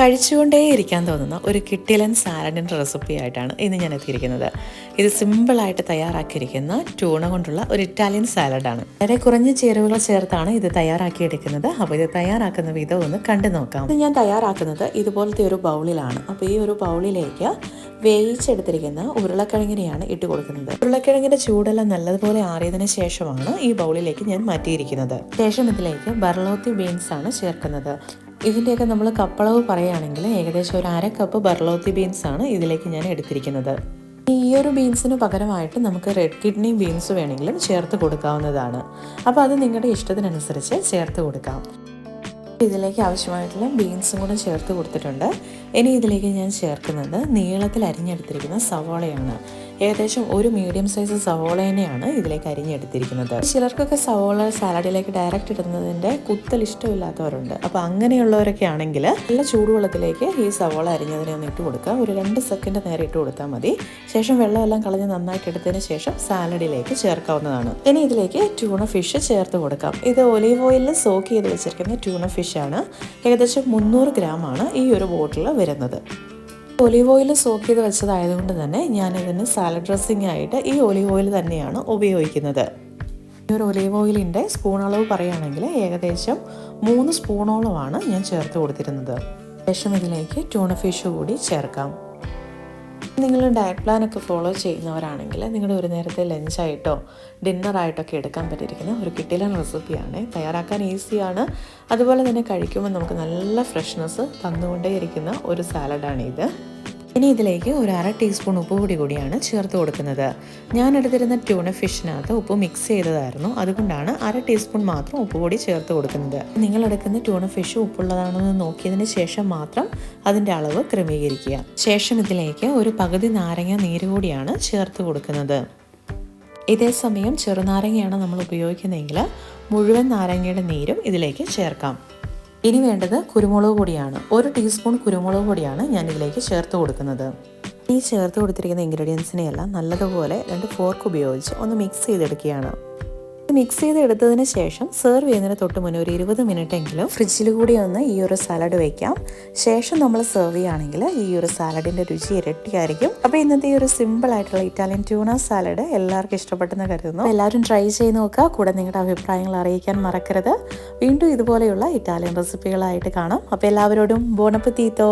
കഴിച്ചുകൊണ്ടേ ഇരിക്കാൻ തോന്നുന്ന ഒരു കിട്ടിലൻ സാലഡിന്റെ റെസിപ്പി ആയിട്ടാണ് ഇന്ന് ഞാൻ എത്തിയിരിക്കുന്നത്. ഇത് സിമ്പിളായിട്ട് തയ്യാറാക്കിയിരിക്കുന്ന ട്യൂണ കൊണ്ടുള്ള ഒരു ഇറ്റാലിയൻ സാലഡാണ് വളരെ കുറഞ്ഞ ചേരുവകൾ ചേർത്താണ് ഇത് തയ്യാറാക്കിയെടുക്കുന്നത്. അപ്പോൾ ഇത് തയ്യാറാക്കുന്ന വിധം ഒന്ന് കണ്ടു നോക്കാം. ഇത് ഞാൻ തയ്യാറാക്കുന്നത് ഇതുപോലത്തെ ഒരു ബൗളിലാണ്. അപ്പോൾ ഈ ഒരു ബൗളിലേക്ക് വേവിച്ചെടുത്തിരിക്കുന്ന ഉരുളക്കിഴങ്ങിനെയാണ് ഇട്ട് കൊടുക്കുന്നത്. ഉരുളക്കിഴങ്ങിന്റെ ചൂടെല്ലാം നല്ലതുപോലെ ആറിയതിനു ശേഷമാണ് ഈ ബൗളിലേക്ക് ഞാൻ മാറ്റിയിരിക്കുന്നത്. ശേഷം ഇതിലേക്ക് ബർലോത്തി ബീൻസ് ആണ് ചേർക്കുന്നത്. ഇതിന്റെയൊക്കെ നമ്മൾ കപ്പളവ് പറയുകയാണെങ്കിൽ ഏകദേശം ഒരു അര കപ്പ് ബർലോത്തി ആണ് ഇതിലേക്ക് ഞാൻ എടുത്തിരിക്കുന്നത്. ഈ ഒരു ബീൻസിന് പകരമായിട്ട് നമുക്ക് റെഡ് കിഡ്നി ബീൻസ് വേണമെങ്കിലും ചേർത്ത് കൊടുക്കാവുന്നതാണ്. അപ്പോൾ അത് നിങ്ങളുടെ ഇഷ്ടത്തിനനുസരിച്ച് ചേർത്ത് കൊടുക്കാം. ഇതിലേക്ക് ആവശ്യമായിട്ടുള്ള ബീൻസും കൂടെ ചേർത്ത് കൊടുത്തിട്ടുണ്ട്. ഇനി ഇതിലേക്ക് ഞാൻ ചേർക്കുന്നത് നീളത്തിൽ അരിഞ്ഞെടുത്തിരിക്കുന്ന സവോളയാണ്. ഏകദേശം ഒരു മീഡിയം സൈസ് സവോളേനെയാണ് ഇതിലേക്ക് അരിഞ്ഞെടുത്തിരിക്കുന്നത്. ചിലർക്കൊക്കെ സവോള സാലഡിലേക്ക് ഡയറക്റ്റ് ഇടുന്നതിന്റെ കുത്തൽ ഇഷ്ടമില്ലാത്തവരുണ്ട്. അപ്പോൾ അങ്ങനെയുള്ളവരൊക്കെ ആണെങ്കിൽ നല്ല ചൂടുവെള്ളത്തിലേക്ക് ഈ സവോള അരിഞ്ഞതിനെ ഒന്ന് ഇട്ട് കൊടുക്കുക. ഒരു രണ്ട് സെക്കൻഡ് നേരെ ഇട്ട് കൊടുത്താൽ മതി. ശേഷം വെള്ളമെല്ലാം കളഞ്ഞ് നന്നായിട്ട് എടുത്തതിന് ശേഷം സാലഡിലേക്ക് ചേർക്കാവുന്നതാണ്. ഇനി ഇതിലേക്ക് ട്യൂണ ഫിഷ് ചേർത്ത് കൊടുക്കാം. ഇത് ഒലീവ് ഓയിലിൽ സോക്ക് ചെയ്ത് വെച്ചിരിക്കുന്ന ട്യൂണ ഫിഷാണ് ഏകദേശം മുന്നൂറ് ഗ്രാം ആണ് ഈ ഒരു ബോട്ടിൽ വരുന്നത്. ഒലീവ് ഓയിൽ സോക്ക് ചെയ്ത് വെച്ചതായതുകൊണ്ട് തന്നെ ഞാനിതിന് സാലഡ് ഡ്രസ്സിംഗ് ആയിട്ട് ഈ ഒലീവ് ഓയിൽ തന്നെയാണ് ഉപയോഗിക്കുന്നത്. ഈ ഒരു ഒലീവ് ഓയിലിന്റെ സ്പൂൺ അളവ് പറയുകയാണെങ്കിൽ ഏകദേശം മൂന്ന് സ്പൂണോളമാണ് ഞാൻ ചേർത്ത് കൊടുത്തിരുന്നത്. ശേഷം ഇതിലേക്ക് ട്യൂണ ഫിഷ് കൂടി ചേർക്കാം. നിങ്ങൾ ഡയറ്റ് പ്ലാൻ ഒക്കെ ഫോളോ ചെയ്യുന്നവരാണെങ്കിൽ നിങ്ങളുടെ ഒരു നേരത്തെ ലഞ്ചായിട്ടോ ഡിന്നറായിട്ടൊക്കെ എടുക്കാൻ പറ്റിയിരിക്കുന്ന ഒരു കിട്ടിലൻ റെസിപ്പിയാണ് തയ്യാറാക്കാൻ ഈസിയാണ് അതുപോലെ തന്നെ കഴിക്കുമ്പോൾ നമുക്ക് നല്ല ഫ്രഷ്നെസ് തന്നുകൊണ്ടേയിരിക്കുന്ന ഒരു സാലഡാണ് ഇത്. ഇനി ഇതിലേക്ക് ഒരു അര ടീസ്പൂൺ ഉപ്പ് പൊടി കൂടിയാണ് ചേർത്ത് കൊടുക്കുന്നത്. ഞാൻ എടുത്തിരുന്ന ട്യൂണ ഫിഷിനകത്ത് ഉപ്പ് മിക്സ് ചെയ്തതായിരുന്നു. അതുകൊണ്ടാണ് അര ടീസ്പൂൺ മാത്രം ഉപ്പ് പൊടി ചേർത്ത് കൊടുക്കുന്നത്. നിങ്ങൾ എടുക്കുന്ന ട്യൂണ ഫിഷ് ഉപ്പുള്ളതാണോ എന്ന് നോക്കിയതിന് ശേഷം മാത്രം അതിന്റെ അളവ് ക്രമീകരിക്കുക. ശേഷം ഇതിലേക്ക് ഒരു പകുതി നാരങ്ങ നീര് കൂടിയാണ് ചേർത്ത് കൊടുക്കുന്നത്. ഇതേ സമയം ചെറുനാരങ്ങയാണ് നമ്മൾ ഉപയോഗിക്കുന്നതെങ്കിൽ മുഴുവൻ നാരങ്ങയുടെ നീരും ഇതിലേക്ക് ചേർക്കാം. ഇനി വേണ്ടത് കുരുമുളക് പൊടിയാണ്. ഒരു ടീസ്പൂൺ കുരുമുളക് പൊടിയാണ് ഞാൻ ഇതിലേക്ക് ചേർത്ത് കൊടുക്കുന്നത്. ഈ ചേർത്ത് കൊടുത്തിരിക്കുന്ന ഇൻഗ്രീഡിയൻസിനെയെല്ലാം നല്ലതുപോലെ രണ്ട് ഫോർക്ക് ഉപയോഗിച്ച് ഒന്ന് മിക്സ് ചെയ്തെടുക്കുകയാണ്. മിക്സ് ചെയ്ത് എടുത്തതിന് ശേഷം സെർവ് ചെയ്യുന്നതിന് തൊട്ട് മുന്നേ ഒരു ഇരുപത് മിനിറ്റ് എങ്കിലും ഫ്രിഡ്ജിൽ കൂടി ഒന്ന് ഈ ഒരു സാലഡ് വയ്ക്കാം ശേഷം നമ്മൾ സെർവ് ചെയ്യുകയാണെങ്കിൽ ഈ ഒരു സാലഡിന്റെ രുചി ഇരട്ടിയായിരിക്കും. അപ്പോൾ ഇന്നത്തെ ഈ ഒരു സിമ്പിൾ ആയിട്ടുള്ള ഇറ്റാലിയൻ ട്യൂണ സാലഡ് എല്ലാവർക്കും ഇഷ്ടപ്പെട്ടെന്ന് കരുതുന്നു. എല്ലാവരും ട്രൈ ചെയ്ത് നോക്കുക. കൂടെ നിങ്ങളുടെ അഭിപ്രായങ്ങൾ അറിയിക്കാൻ മറക്കരുത്. വീണ്ടും ഇതുപോലെയുള്ള ഇറ്റാലിയൻ റെസിപ്പികളായിട്ട് കാണാം. അപ്പോൾ എല്ലാവരോടും ബോണപ്പ് തീത്തോ